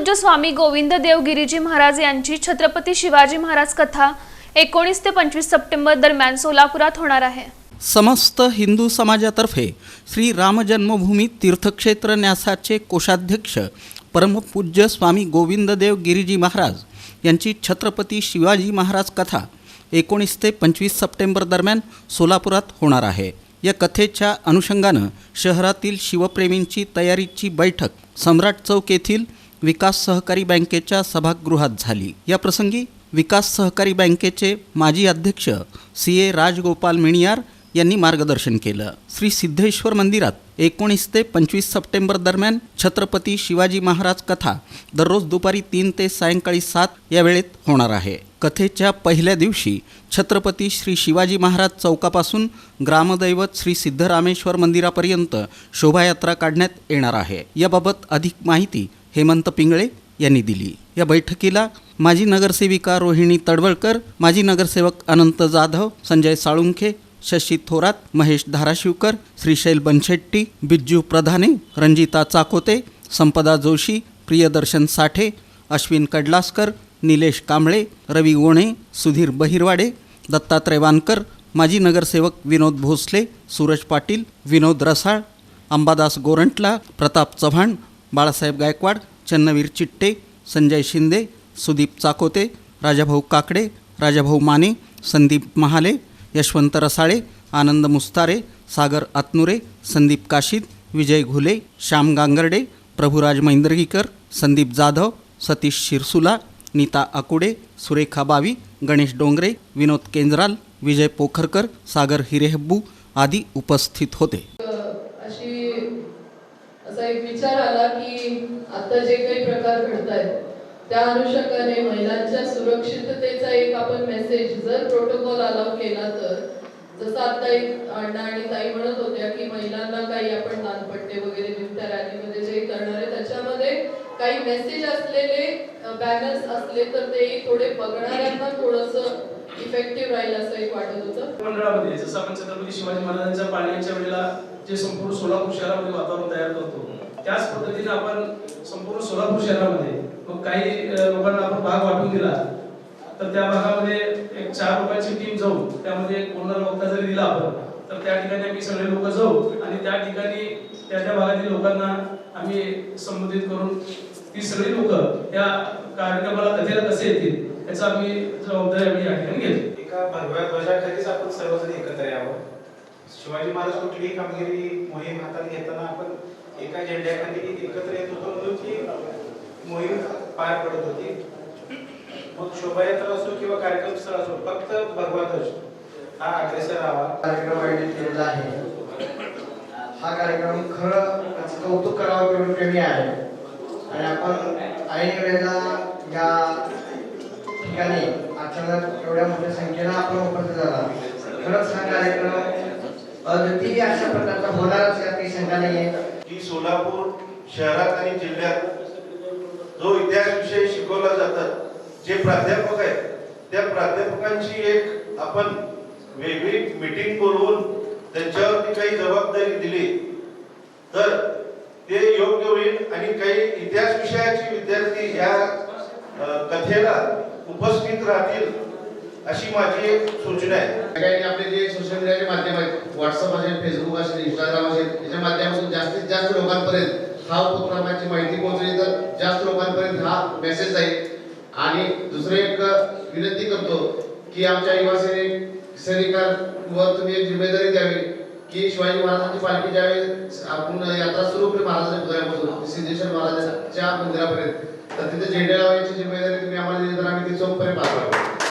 परमपूज्य स्वामी गोविंद देव गिरीजी महाराज यांची छत्रपती शिवाजी महाराज कथा एकोणीस ते पंचवीस सप्टेंबर दरम्यान सोलापुरात होणार आहे. समस्त हिंदू समाजातर्फे श्री राम जन्मभूमी तीर्थक्षेत्र न्यासाचे कोषाध्यक्ष परमपूज्य स्वामी गोविंददेव गिरीजी महाराज यांची छत्रपती शिवाजी महाराज कथा एकोणीस ते पंचवीस सप्टेंबर दरम्यान सोलापुरात होणार आहे. या कथेच्या अनुषंगानं शहरातील शिवप्रेमींची तयारीची बैठक सम्राट चौक येथील विकास सहकारी बँकेच्या सभागृहात झाली. या प्रसंगी विकास सहकारी बँकेचे माजी अध्यक्ष सी ए राजगोपाल मिणियार यांनी मार्गदर्शन केलं. श्री सिद्धेश्वर मंदिरात एकोणीस ते पंचवीस सप्टेंबर दरम्यान छत्रपती शिवाजी महाराज कथा दररोज दुपारी तीन ते सायंकाळी सात या वेळेत होणार आहे. कथेच्या पहिल्या दिवशी छत्रपती श्री शिवाजी महाराज चौकापासून ग्रामदैवत श्री सिद्धरामेश्वर मंदिरापर्यंत शोभायात्रा काढण्यात येणार आहे. याबाबत अधिक माहिती हेमंत पिंगळे यांनी दिली. या बैठकीला माजी नगरसेविका रोहिणी तडवळकर माजी नगरसेवक अनंत जाधव संजय साळुंखे शशी थोरात महेश धाराशिवकर श्रीशैल बनशेट्टी बिज्जू प्रधाने रंजिता चाकोते संपदा जोशी प्रियदर्शन साठे अश्विन कडलासकर निलेश कांबळे रवी गोणे सुधीर बहिरवाडे दत्तात्रय वानकर माजी नगरसेवक विनोद भोसले सूरज पाटील विनोद रसाळ अंबादास गोरंटला प्रताप चव्हाण बाळासाहेब गायकवाड चन्नवीर चिट्टे संजय शिंदे सुदीप चाकोते राजाभाऊ काकडे राजाभाऊ माने संदीप महाले यशवंत रसाळे आनंद मुस्तारे सागर आतनुरे संदीप काशीद विजय घुले श्याम गांगर्डे प्रभुराज मैंद्रगीकर संदीप जाधव सतीश शिरसुला नीता आकुडे सुरेखा बावी गणेश डोंगरे विनोद केंद्राल विजय पोखरकर सागर हिरेहब्बू आदी उपस्थित होते. विचार आला की आता जे काही प्रकार घडत आहेत त्या अनुषंगाने महिलांच्या सुरक्षिततेचा एक आपण मेसेज जर प्रोटोकॉल अलाव केला तर जसं आता एक अण्णा आणि ताई म्हणत होत्या की महिलांना काही आपण दानपट्टे वगैरे देऊन त्या रॅलीमध्ये जे करणार आहे त्याच्यामध्ये काही मेसेज असलेले बॅनर्स असले तर ते थोडे बघणाऱ्यांना थोडस इफेक्टिव्ह राहील असं एक वाटत होतं. मंडळामध्ये जसं आपण छत्रपती शिवाजी महाराजांच्या पाळण्याच्या वेळेला जे संपूर्ण सोलापूर शहरामध्ये वातावरण तयार करतो त्याच पद्धतीने आपण संपूर्ण सोलापूर शहरामध्ये मग काही लोकांना आपण भाग वाटून दिला तर त्या भागामध्ये एक चार लोकांची टीम जाऊन त्यामध्ये कोणाला वक्ता जरी दिला आपण तर त्या ठिकाणी आम्ही सगळे लोक जाऊ आणि त्या ठिकाणी त्या त्या भागातील लोकांना आम्ही संबोधित करून ती सगळी लोक या कार्यक्रमाला कथेला कसे येतील याचा आम्ही जबाबदारी आम्ही या ठिकाणी घेतो एका भगव्या ध्वजाखालीच आपण सर्वजण एकत्र यावं. शिवाजी महाराज कुठलीही कामगिरी मोहीम हातात घेताना आपण एका झेंड्याखाली एकत्र येत होतो म्हणून ती मोहीम पार पडत होती. मग शोभायात्रा असो किंवा कार्यक्रम स्थळ असो फक्त भगवा असो हा अग्रेसर राहावा कार्यक्रम आयोजित केलेला आहे. हा कार्यक्रम खरं त्याचं कौतुक करावं तेवढं कमी आहे. आणि आपण ऐन वेळेला या ठिकाणी अचानक एवढ्या मोठ्या संख्येला आपण उपस्थित झाला खरंच हा कार्यक्रम अद्वितीय अशा प्रकारचा होणारच यात काही शंका नाही आहे की सोलापूर शहरात आणि जिल्ह्यात. जो इतिहास विषय शिकवला जातात जे प्राध्यापक आहेत त्या प्राध्यापकांची एक आपण वेगळी मीटिंग बोलवून त्यांच्यावरती काही जबाबदारी दिली. तर ते योग्य होईल आणि काही इतिहास विषयाचे विद्यार्थी या कथेला उपस्थित राहतील अशी माझी एक सूचना आहे. सगळ्यांनी आपले जे सोशल मीडियाचे माध्यम आहेत व्हॉट्सअप असेल फेसबुक असेल इंस्टाग्राम असेल याच्या माध्यमातून जास्तीत जास्त लोकांपर्यंत हा उपक्रमाची माहिती पोहोचली तर जास्त लोकांपर्यंत हा मेसेज जाईल. आणि दुसरं एक विनंती करतो की आमच्या युवा सैनिक सैनिकांवर तुम्ही एक जिम्मेदारी द्यावी की शिवाजी महाराजांची पालखी ज्यावेळेस आपण यात्रा सुरू केली महाराजांच्या पुतळ्यापासून सिद्धेश्वर महाराजांच्या मंदिरापर्यंत तर तिथे झेंडे लावायची जिम्मेदारी तुम्ही आम्हाला दिली तर आम्ही ती चोखपणे पार पाडू